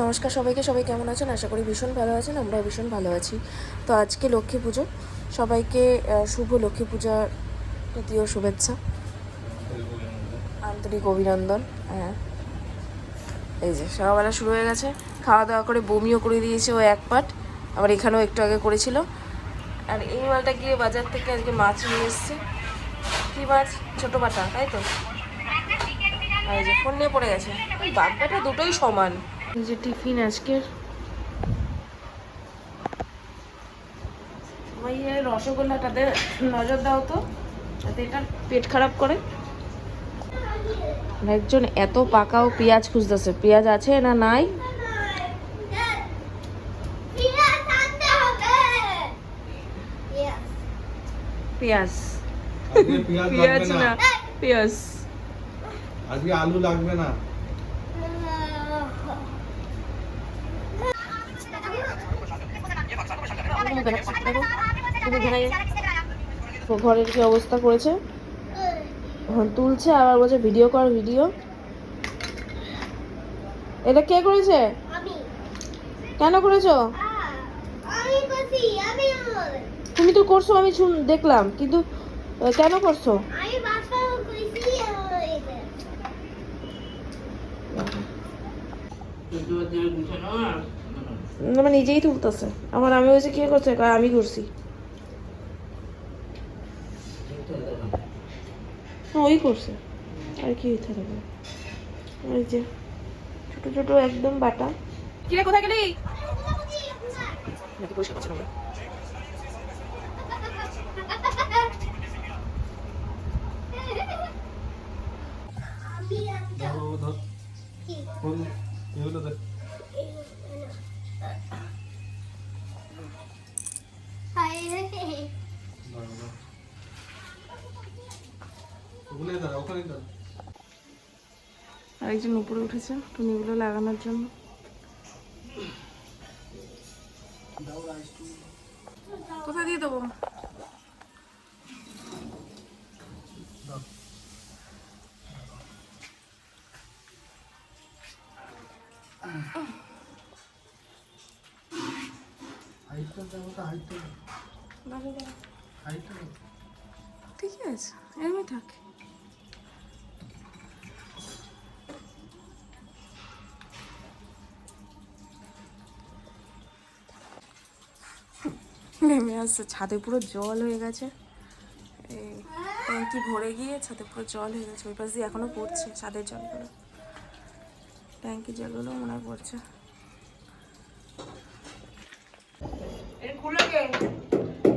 নমস্কার সবাইকে, সবাই কেমন আছেন? আশা করি ভীষণ ভালো আছেন, আমরাও ভীষণ ভালো আছি। তো আজকে লক্ষ্মী পুজো। সবাইকে শুভ লক্ষ্মী পূজার তৃতীয় শুভেচ্ছা। আন্তরিক অভিনন্দন হ্যাঁ। এই যে, সকালবেলা শুরু হয়ে গেছে। খাওয়া দাওয়া করে বমিও করে দিয়েছে ও এক পাট। আবার এখানেও একটু আগে করেছিল। আর এই মালটা গিয়ে বাজার থেকে আজকে মাছ নিয়ে এসছে। কী মাছ? ছোটো বাটা তাই তো? এই যে, ফোন নিয়ে পড়ে গেছে। ওই বাগদাটা দুটোই সমান। যে টিফিন আজকের। ওই রসগোল্লাটাতে নজর দাও তো যাতে এটা পেট খারাপ করে। একজন এত পাকাও পেঁয়াজ খুঁজতেছে পেঁয়াজ আছে না নাই? পেঁয়াজ। পেঁয়াজ না পেঁয়াজ। আজকে আলু লাগবে না তো ঘরের কি অবস্থা করেছে? এখন তুলছে আবার বলছে ভিডিও কর ভিডিও। এটা কে করেছে? কেন করেছ? তুমি তো করছ আমি শুন দেখলাম কিন্তু কেন করছ? আমার নিজেই তুলতেছে। আমার আমি বলছি কে করছে আমি করছি না, ওই করছে। আর কি হইতে হবে ওই যে ছোট ছোট একদম বাটা। কিরে কোথায় গেলি? নাকি পরিষ্কার করছে না ধরো, ধর। এগুলো দে। ধর, ধর। ওগুলোই দাঁড়া, ওখানেই দাঁড়া। আরেকজন উপরে উঠেছে টুনিগুলো লাগানোর জন্য। কোথায় দিয়ে দেবো? হাইটটা দাও, ওটা হাইটটা দাও, হাইটটা দাও। ঠিক আছে এরমই থাক। নেমে আসছে, ছাদে পুরো জল হয়ে গেছে। এই ট্যাঙ্কি ভরে গিয়ে ছাদে পুরো জল হয়ে গেছে, ওই পাশ দিয়ে এখনও পড়ছে ছাদের জলগুলো। ট্যাঙ্কি জলগুলো মনে হয় পড়ছে।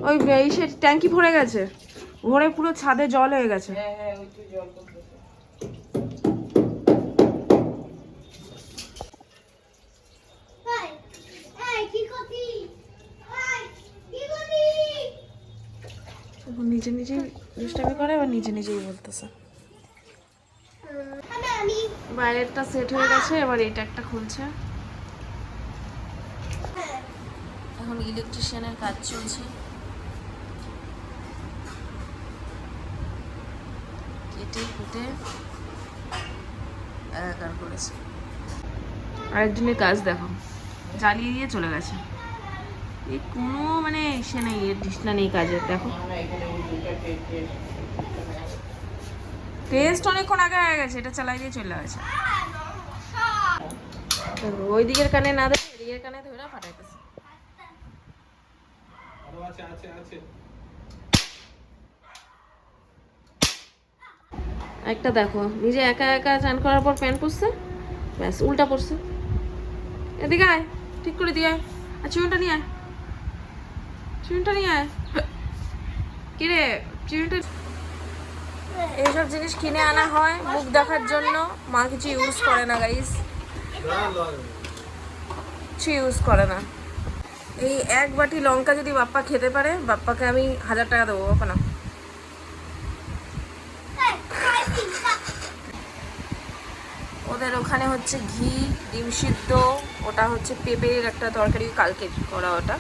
ওই সে ট্যাঙ্কি ভরে গেছে, ভরে পুরো ছাদে জল হয়ে গেছে। এখন নিজে নিজেই দুষ্টামি করে, আবার নিজে নিজেই বলতেছে। বাইরেরটা সেট হয়ে গেছে, এবার এটা একটা খুলছে। এখন ইলেকট্রিশিয়ানের কাজ চলছে। কেটে কুটে করেছে। আরেকজনের কাজ দেখো। জ্বালিয়ে দিয়ে চলে গেছে। এই কোনো মানে সে নেই এর ডিসনা নেই কাজের দেখো। টেস্ট অনেকক্ষণ আগে হয়ে গেছে এটা চালাই দিয়ে চলে গেছে ওই দিকের কানে না দেখে এদিকের কানে ধরে ফাটাইতেছে। আছে, আছে, আছে। একটা দেখো নিজে একা একা চান করার পর প্যান্ট পরছে? ব্যাস উল্টা পড়ছে এদিকে আয় ঠিক করে দিয়ে আয়। আর চিউনটা নিয়ে আয়। চিউনটা নিয়ে কিরে এইসব জিনিস কিনে আনা হয় মুখ দেখার জন্য। মা কিছু ইউজ করে না গাইস। কিছু ইউজ করে না। এই এক বাটি লঙ্কা যদি বাপ্পা খেতে পারে, বাপ্পাকে আমি হাজার টাকা দেবো, বাপ্পা না ওদের ওখানে হচ্ছে ঘি, ডিম সিদ্ধ, ওটা হচ্ছে পেঁপের একটা তরকারি কালকে করা ওটা।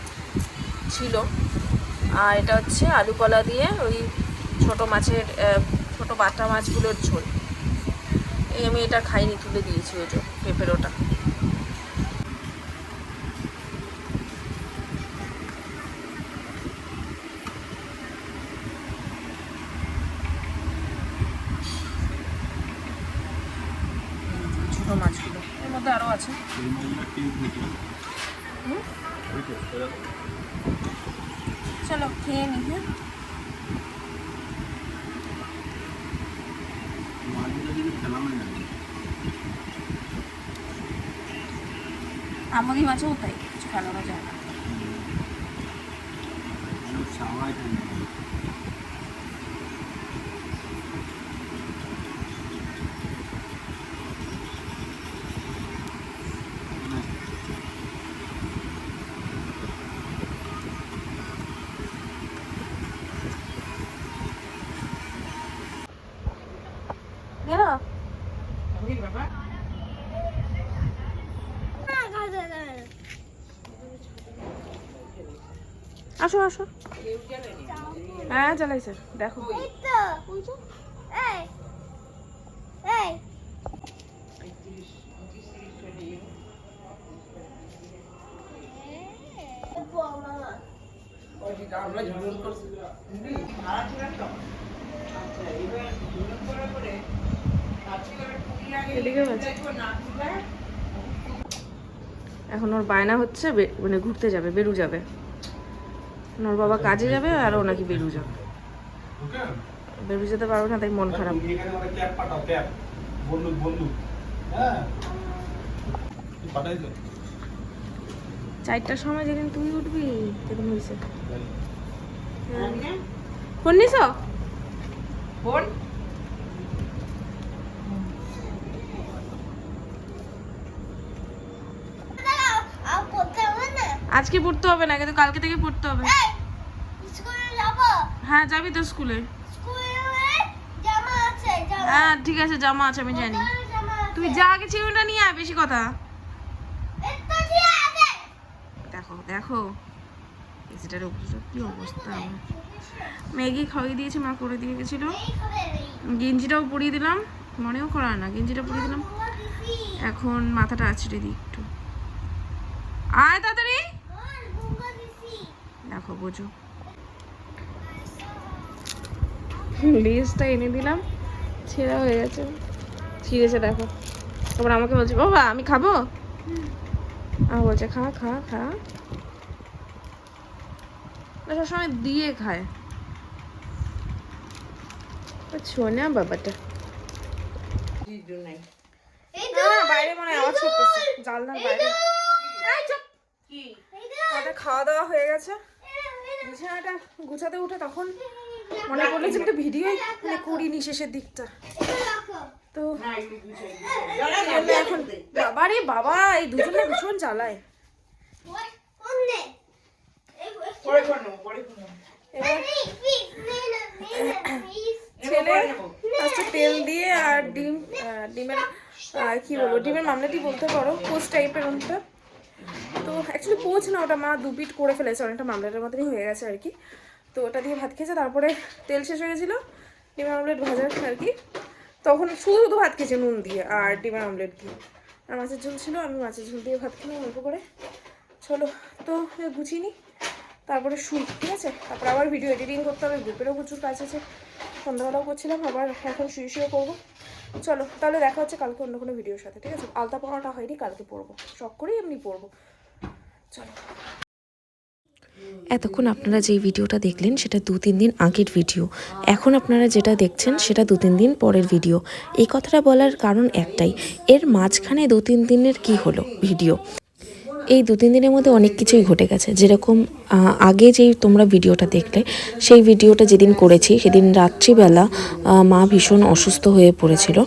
ছিল। আর এটা হচ্ছে আলু কলা দিয়ে ওই ছোট মাছের ছোট বাটা মাছগুলোর ঝোল। এই আমি এটা খাইনি, তুলে দিয়েছি ওই পেঁপের ওটা ছোটো মাছগুলো। এর মধ্যে আরও আছে। চলো খেয়ে নি হ্যাঁ? আমাদের মাছেও তাই কিছু ফেলানো যায় না গেল আসো আসো। হ্যাঁ চালাইছে। দেখো। এখন ওর বায়না হচ্ছে মানে ঘুরতে যাবে বেরু যাবে। ওর বাবা কাজে যাবে আর ও নাকি বেরু যাবে। বেরু যেতে পারবে না তাই মন খারাপ। হ্যাঁ চারটার সময় যেদিন তুই উঠবি সেদিন হয়েছে ফোন নিছ? ফোন? আজকে পড়তে হবে না কিন্তু কালকে থেকে পড়তে হবে। হ্যাঁ যাবি তো স্কুলে। হ্যাঁ ঠিক আছে জামা আছে আমি জানি। তুই যা আগে চিরুনিটা নিয়ে আয় বেশি কথা। দেখো দেখো। এসিটার উপরে কি অবস্থা। ম্যাগি খাওয়িয়ে দিয়েছে মা করে দিয়ে গেছিল। গেঞ্জিটাও পরিয়ে দিলাম। মনেও করা না গেঞ্জিটা পরিয়ে দিলাম। এখন মাথাটা আছড়ে দিই একটু। আয় তাড়াতাড়ি দেখো বোঝো। লেজটা এনে দিলাম ছেঁড়া হয়ে গেছে। ছিঁড়েছে দেখো। তারপর আমাকে বলছে বাবা আমি খাব? আমার বলছে খা খা খা। সবসময় দিয়ে খায়। ছোনা বাবাটা। বাইরে মনে হয় আওয়াজ করতেছে। বাইরে। খাওয়া দাওয়া হয়ে গেছে। বিছানাটা গুছাতে উঠে তখন মনে পড়ল যে একটা ভিডিও মানে করিনি শেষের দিকটা। তো এখন বাবা রে বাবা, এই দুজনে ভীষণ চালায়। ছেলে তেল দিয়ে আর ডিম ডিমের কি বলব, ডিমের মামলাটি বলতে পারো পোস্ট টাইপের ওটা তো অ্যাকচুয়ালি পোচ না, ওটা মা দু পিট করে ফেলেছে, অনেকটা মামলাটার মতনই হয়ে গেছে আর কি। তো ওটা দিয়ে ভাত খেয়েছে, তারপরে তেল শেষ হয়ে গেছিল ডিমের অমলেট ভাজার আর কি। তখন শুধু শুধু ভাত খেয়েছে নুন দিয়ে আর ডিমের অমলেট দিয়ে। আর মাছের ঝোল ছিল, আমি মাছের ঝোল দিয়ে ভাত খেলাম অল্প করে। চলো, তো গুছিয়ে নিই তারপরে শুই, ঠিক আছে? তারপরে আবার ভিডিও এডিটিং করতে হবে, গ্রুপেরও প্রচুর কাজ আছে। সন্ধ্যাবেলাও করছিলাম, আবার এখন শুয়ে শুয়ে করব। চলো, তাহলে দেখা হচ্ছে কালকে অন্য কোনো ভিডিওর সাথে, ঠিক আছে? আলতা পড়াটা হয়নি, কালকে পড়ব শখ করেই এমনি পড়ব এতক্ষণ আপনারা যেই ভিডিওটা দেখলেন, সেটা দু, তিন দিন আগের ভিডিও। এখন আপনারা যেটা দেখছেন, সেটা দু, তিন দিন পরের ভিডিও। এই কথাটা বলার কারণ একটাই, এর মাঝখানে দু, তিন দিনের কি হলো ভিডিও? এই দু, তিন দিনের মধ্যে অনেক কিছুই ঘটে গেছে। যেরকম আগে যেই তোমরা ভিডিওটা দেখলে, সেই ভিডিওটা যেদিন করেছি, সেদিন রাত্রিবেলা মা ভীষণ অসুস্থ হয়ে পড়েছিল।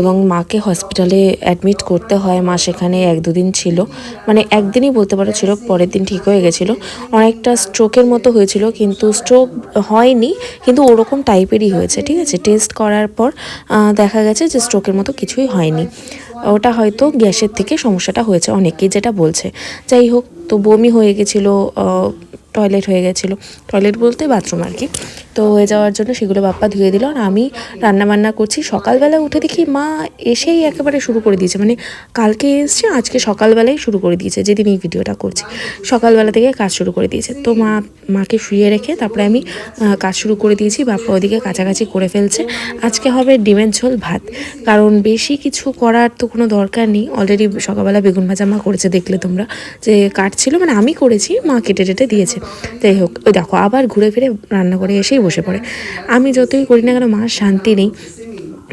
এবং মাকে হসপিটালে অ্যাডমিট করতে হয়। মা সেখানে এক দুদিন ছিল। মানে একদিনই বলতে পারো ছিল, পরের দিন ঠিক হয়ে গেছিল। অনেকটা স্ট্রোকের মতো হয়েছিল, কিন্তু স্ট্রোক হয়নি, কিন্তু ওরকম টাইপেরই হয়েছে, ঠিক আছে? টেস্ট করার পর দেখা গেছে যে স্ট্রোকের মতো কিছুই হয়নি। ওটা হয়তো গ্যাসের থেকে সমস্যাটা হয়েছে, অনেকেই যেটা বলছে। যাই হোক, তো বমি হয়ে গেছিল টয়লেট হয়ে গেছিল। টয়লেট বলতে বাথরুম আর কি। তো হয়ে যাওয়ার জন্য সেগুলো বাপ্পা ধুয়ে দিল আর আমি রান্না বান্না করছি। সকালবেলা উঠে দেখি মা এসেই একেবারে শুরু করে দিয়েছে। মানে কালকে এসছে, আজকে সকালবেলাই শুরু করে দিয়েছে যেদিন এই ভিডিওটা করছি। সকালবেলা থেকে কাজ শুরু করে দিয়েছে। তো মা, মাকে শুয়ে রেখে তারপরে আমি কাজ শুরু করে দিয়েছি। বাপ্পা ওদিকে কাছাকাছি করে ফেলছে। আজকে হবে ডিমের ঝোল, ভাত। কারণ বেশি কিছু করার তো কোনো দরকার নেই। অলরেডি সকালবেলা বেগুন ভাজা মা করেছে, দেখলে তোমরা। যে কাটছিল মানে আমি করেছি, মা কেটে টেটে দিয়েছে। যাই হোক, ওই দেখো, আবার ঘুরে ফিরে রান্না করে এসেই বসে পড়ে। আমি যতই করি না কেন, মার শান্তি নেই।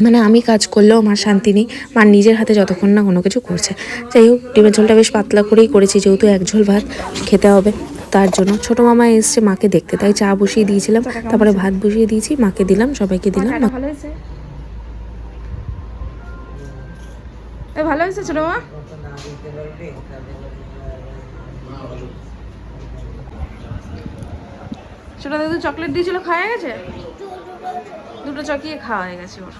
মানে আমি কাজ করলেও মার শান্তি নেই। মার নিজের হাতে যতক্ষণ না কোনো কিছু করছে। যাই হোক, ডিমের ঝোলটা বেশ পাতলা করেই করেছি, যেহেতু এক ঝোল ভাত খেতে হবে। তার জন্য ছোটো মামা এসছে মাকে দেখতে। তাই চা বসিয়ে দিয়েছিলাম। তারপরে ভাত বসিয়ে দিয়েছি, মাকে দিলাম, সবাইকে দিলাম। ভালো হয়েছে? ছোট মা ছোট দাদু চকলেট দিয়েছিল, খাওয়া গেছে? দুটো চকিয়ে খাওয়া হয়ে গেছে ওর।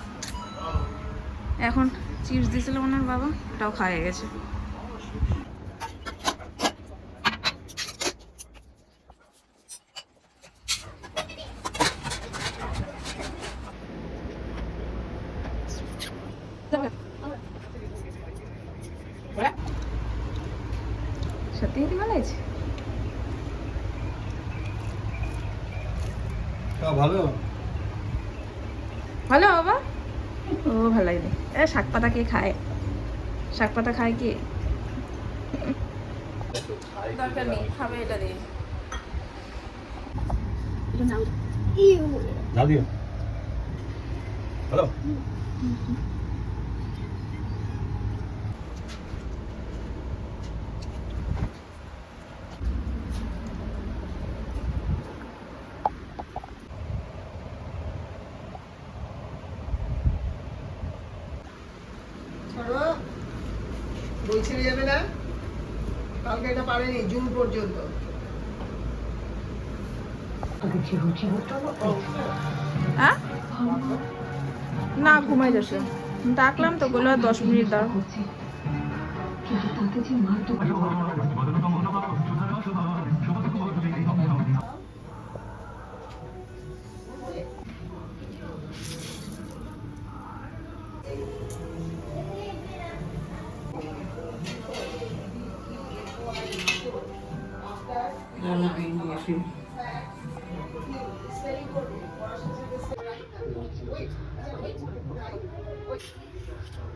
এখন চিপস দিয়েছিল ওনার বাবা, ওটাও খাওয়া গেছে সত্যি সত্যি ভালো হয়েছে খাওয়া ভালো ভালো বাবা? ও ভালো লাগবে এ শাক পাতা কে খায়? শাক পাতা খায় কে? দরকার নেই খাবে এটা দিয়ে। দাও। দিও ভালো ছাড়ো বই ছেড়ে যাবে না কালকে এটা পারেনি, জুন পর্যন্ত। হ্যাঁ? না ঘুমাই যাচ্ছে। ডাকলাম তো, বলল দশ মিনিট দাঁড়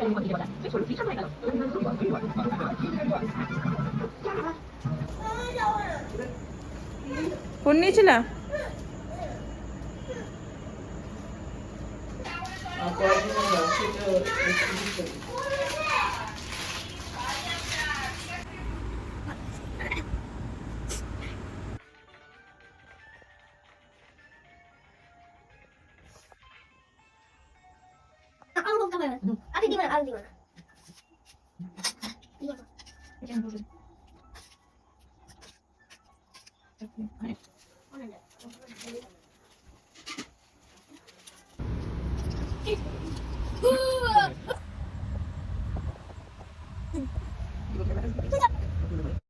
হার্ড হার্ড ও মানে বলো দুটোই শট মারবে একই আফটার ফোন নিয়েছিলা আলু বলতে পারে না আলু দিবে না আলু দিবে